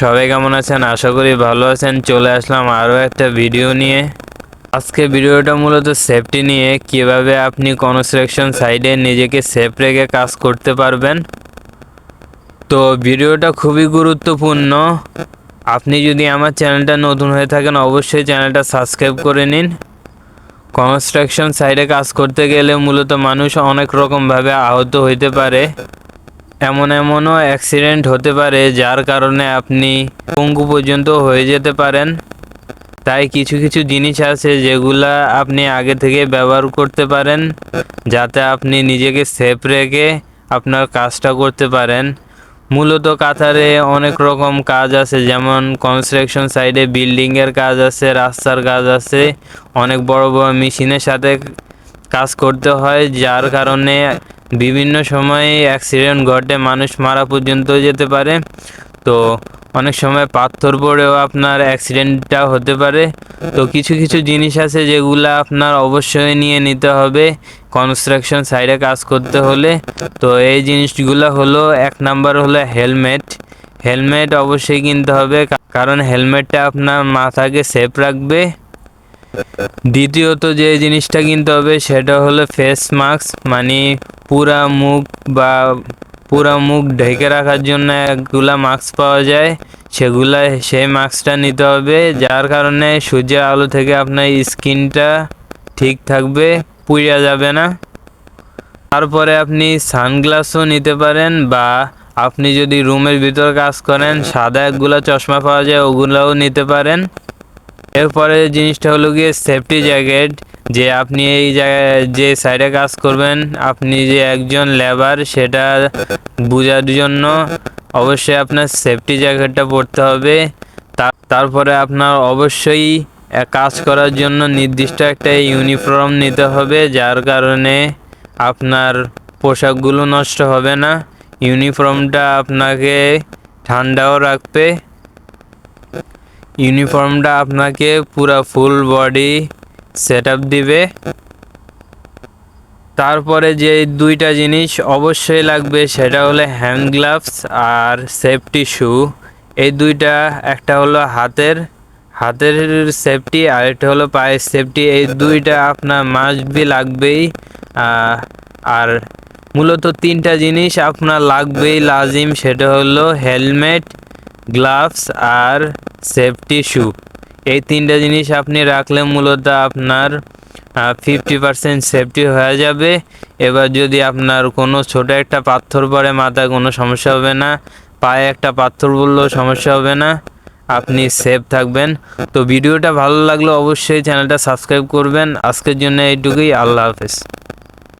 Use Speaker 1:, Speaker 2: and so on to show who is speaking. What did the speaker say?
Speaker 1: সবাই কেমন আছেন? আশা করি ভালো আছেন। চলে আসলাম আরও একটা ভিডিও নিয়ে। আজকে ভিডিওটা মূলত সেফটি নিয়ে। কীভাবে আপনি কনস্ট্রাকশন সাইডে নিজেকে সেফ রেখে কাজ করতে পারবেন? তো ভিডিওটা খুবই গুরুত্বপূর্ণ। আপনি যদি আমার চ্যানেলটা নতুন হয়ে থাকেন, অবশ্যই চ্যানেলটা সাবস্ক্রাইব করে নিন। কনস্ট্রাকশন সাইডে কাজ করতে গেলে মূলত মানুষ অনেক রকমভাবে আহত হইতে পারে। এমন এমনও অ্যাক্সিডেন্ট হতে পারে যার কারণে আপনি পঙ্গু পর্যন্ত হয়ে যেতে পারেন। তাই কিছু কিছু জিনিস আছে যেগুলা আপনি আগে থেকে ব্যবহার করতে পারেন, যাতে আপনি নিজেকে সেফ রেখে আপনার কাজটা করতে পারেন। মূলত কাতারে অনেক রকম কাজ আছে, যেমন কনস্ট্রাকশন সাইডে বিল্ডিংয়ের কাজ আছে, রাস্তার কাজ আছে, অনেক বড় বড় মেশিনের সাথে কাজ করতে হয়, যার কারণে বিভিন্ন সময়ে অ্যাক্সিডেন্ট ঘটে, মানুষ মারা পর্যন্ত যেতে পারে। তো অনেক সময় পাথর পড়েও আপনার অ্যাক্সিডেন্টটা হতে পারে। তো কিছু কিছু জিনিস আছে যেগুলো আপনার অবশ্যই নিয়ে নিতে হবে কনস্ট্রাকশন সাইডে কাজ করতে হলে। তো এই জিনিসগুলো হলো, এক নাম্বার হলো হেলমেট হেলমেট অবশ্যই কিনতে হবে কারণ হেলমেটটা আপনার মাথাকে সেফ রাখবে। দ্বিতীয়ত যে জিনিসটা কিনতে হবে সেটা হলো ফেস মাস্ক মানে পুরা মুখ বা পুরা মুখ ঢেকে রাখার জন্য একগুলা মাস্ক পাওয়া যায়। সেগুলা, সেই মাস্কটা নিতে হবে, যার কারণে সূর্যের আলো থেকে আপনার স্কিনটা ঠিক থাকবে, পুড়িয়া যাবে না। তারপরে আপনি সানগ্লাসও নিতে পারেন বা আপনি যদি রুমের ভিতর কাজ করেন, সাদা একগুলা চশমা পাওয়া যায়, ওগুলোও নিতে পারেন। এরপরে জিনিসটা হলো গিয়ে সেফটি জ্যাকেট যে আপনি এই জায়গায়, যে সাইডে কাজ করবেন, আপনি যে একজন লেবার সেটা বোঝার জন্য অবশ্যই আপনার সেফটি জ্যাকেটটা পরতে হবে। তারপরে আপনার অবশ্যই কাজ করার জন্য নির্দিষ্ট একটা ইউনিফর্ম নিতে হবে, যার কারণে আপনার পোশাকগুলো নষ্ট হবে না। ইউনিফর্মটা আপনাকে ঠান্ডাও রাখবে। ইউনিফর্মটা আপনাকে পুরো ফুল বডি সেট দিবে। তারপরে যে দুইটা জিনিস অবশ্যই লাগবে সেটা হলো হ্যান্ড গ্লাভস আর সেফটি শু। এই দুইটা, একটা হলো হাতের হাতের সেফটি আর একটা হলো পায়ের সেফটি। এই দুইটা আপনার মাস্ট বি লাগবেই। আর মূলত তিনটা জিনিস আপনার লাগবেই, লাজিম, সেটা হলো হেলমেট গ্লাভস আর সেফটি শু। এই তিনটা জিনিস আপনি রাখলে মূলত আপনার ফিফটি পার্সেন্ট সেফটি হয়ে যাবে। এবার যদি আপনার কোনো ছোট একটা পাথর পড়ে, মাথায় কোনো সমস্যা হবে না। পায়ে একটা পাথর পড়লেও সমস্যা হবে না। আপনি সেফ থাকবেন। তো ভিডিওটা ভালো লাগলে অবশ্যই চ্যানেলটা সাবস্ক্রাইব করবেন। আজকের জন্য এইটুকুই। আল্লাহ হাফেজ।